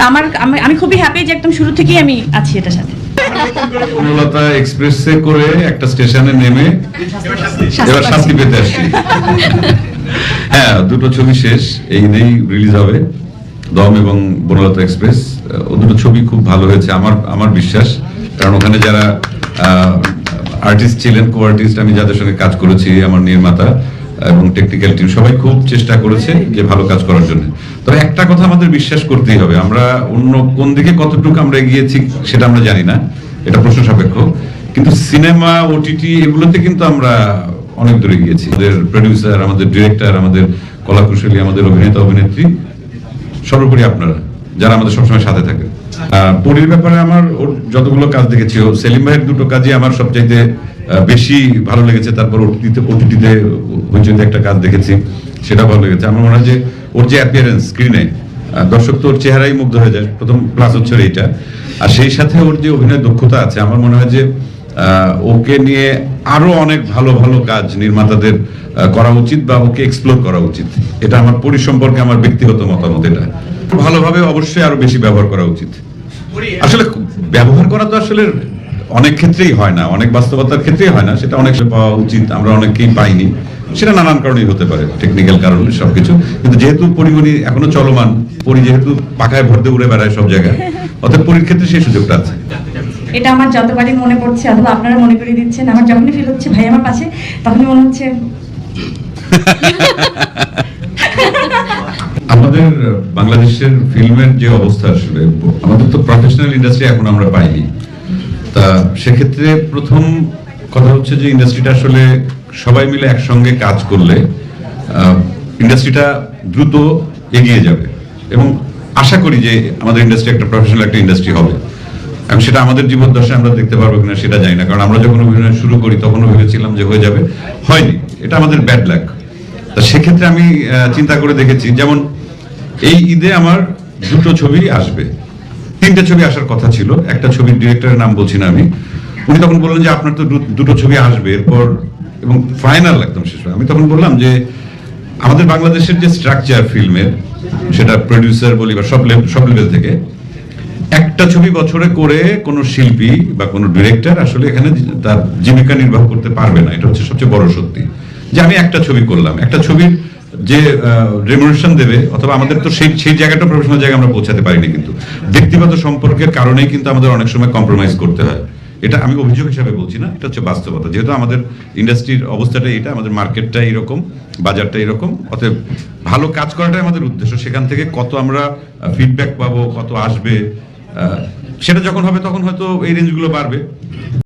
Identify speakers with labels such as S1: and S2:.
S1: আমার আমি- খুবই হ্যাপি যে একদম শুরু থেকেই আমি আছি এটার সাথে।
S2: এক্সপ্রেসে করে একটা স্টেশনে নেমে এবার শাস্তি পেতে আসছি। হ্যাঁ দুটো ছবি শেষ, এই রিলিজ হবে। দম এবং বনলতা এক্সপ্রেস। ও দুটো ছবি খুব ভালো হয়েছে, আমার আমার বিশ্বাস। কারণ ওখানে যারা আর্টিস্ট ছিলেন কো আর্টিস্ট আমি যাদের সঙ্গে কাজ করেছি, আমার নির্মাতা এবং টেকনিক্যাল টিম সবাই খুব চেষ্টা করেছে যে ভালো কাজ করার জন্য। তবে একটা কথা আমাদের বিশ্বাস করতেই হবে, আমরা অন্য কোন দিকে কতটুকু আমরা এগিয়েছি সেটা আমরা জানি না, এটা প্রশ্ন সাপেক্ষ। কিন্তু সিনেমা ওটিটি এগুলোতে কিন্তু আমরা অনেক দূরে গিয়েছি আমাদের প্রডিউসার আমাদের ডিরেক্টর আমাদের কলাকুশলী, আমাদের অভিনেতা, অভিনেত্রী, সর্বোপরি আপনারা, যারা আমাদের সবসময় সাথে থাকে পরীর ব্যাপারে আমার ওর যতগুলো কাজ দেখেছি সেলিম ভাইয়ের দুটো কাজই আমার সবচাইতে বেশি ভালো লেগেছে। তারপর ওটিটিতে ওটিটিতে হইচইতে একটা কাজ দেখেছি, সেটা ভালো লেগেছে। আমার মনে হয় যে ওর যে অ্যাপিয়ারেন্স স্ক্রিনে দর্শক তো ওর চেহারাই মুগ্ধ হয়ে যায়। প্রথম প্লাস হচ্ছে এইটা। আর সেই সাথে ওর যে অভিনয় দক্ষতা আছে, আমার মনে হয় যে ওকে নিয়ে আরও অনেক ভালো ভালো কাজ নির্মাতাদের করা উচিত বা ওকে এক্সপ্লোর করা উচিত। এটা আমার পরি সম্পর্কে আমার ব্যক্তিগত মতামত এটা। ভালোভাবে অবশ্যই আরও বেশি ব্যবহার করা উচিত। আসলে ব্যবহার করা তো আসলে অনেক ক্ষেত্রেই হয় না অনেক বাস্তবতার ক্ষেত্রেই হয় না সেটা অনেক পাওয়া উচিত আমরা অনেকেই পাইনি। সেটা নানান কারণেই হতে পারে টেকনিক্যাল কারণে সবকিছু। কিন্তু যেহেতু পরিমণি এখনও চলমান পরি যেহেতু পাখায় ভরতে উড়ে বেড়ায় সব জায়গায় অর্থাৎ পরীর ক্ষেত্রে সেই সুযোগটা আছে।
S1: এটা আমার যতবারই মনে পড়ছে অথবা আপনারা মনে করে দিচ্ছেন আমার যখনই ফিল হচ্ছে ভাই আমার পাশে তখনই মনে হচ্ছে
S2: আমাদের বাংলাদেশের ফিল্মের যে অবস্থা আসলে আমাদের তো প্রফেশনাল ইন্ডাস্ট্রি এখন আমরা পাইনি। তা সেক্ষেত্রে প্রথম কথা হচ্ছে যে ইন্ডাস্ট্রিটা আসলে সবাই মিলে একসঙ্গে কাজ করলে ইন্ডাস্ট্রিটা দ্রুত এগিয়ে যাবে। এবং আশা করি যে আমাদের ইন্ডাস্ট্রি একটা প্রফেশনাল একটা ইন্ডাস্ট্রি হবে। এবং সেটা আমাদের জীবদ্দশায় আমরা দেখতে পারব কিনা সেটা জানি না। কারণ আমরা যখন অভিনয় শুরু করি, তখনও ভেবেছিলাম যে হয়ে যাবে। হয়নি। এটা আমাদের ব্যাড লাক তা সেক্ষেত্রে আমি চিন্তা করে দেখেছি, যেমন এই ঈদে আমার দুটো ছবি আসবে। তিনটে ছবি আসার কথা ছিল। একটা ছবির ডিরেক্টরের নাম বলছি না আমি। উনি তখন বললেন যে আপনার তো দুটো ছবি আসবে, এরপর এবং ফাইনাল একদম শেষ আমি তখন বললাম যে আমাদের বাংলাদেশের যে স্ট্রাকচার ফিল্মের সেটা প্রডিউসার বলি বা সব লেভ- সব লেভেল থেকে, একটা ছবি বছরে করে কোনো শিল্পী বা কোনো ডিরেক্টর আসলে এখানে তার জীবিকা নির্বাহ করতে পারবে না। এটা হচ্ছে সবচেয়ে বড় সত্যি। যে আমি একটা ছবি করলাম। একটা ছবির যে রেমুনেশন দেবে, অথবা আমাদের তো সেই সেই জায়গাটা প্রফেশনাল জায়গায় আমরা পৌঁছাতে পারিনি কিন্তু। ব্যক্তিগত সম্পর্কের কারণেই কিন্তু আমাদের অনেক সময় কম্প্রোমাইজ করতে হয়। এটা আমি অভিযোগ হিসাবে বলছি না, এটা হচ্ছে বাস্তবতা। যেহেতু আমাদের ইন্ডাস্ট্রির অবস্থাটা এটা আমাদের মার্কেটটা এরকম, বাজারটা এরকম, অতএব ভালো কাজ করাটাই আমাদের উদ্দেশ্য। সেখান থেকে কত আমরা ফিডব্যাক পাবো, কত আসবে সেটা যখন হবে তখন হয়তো এই রেঞ্জগুলো বাড়বে।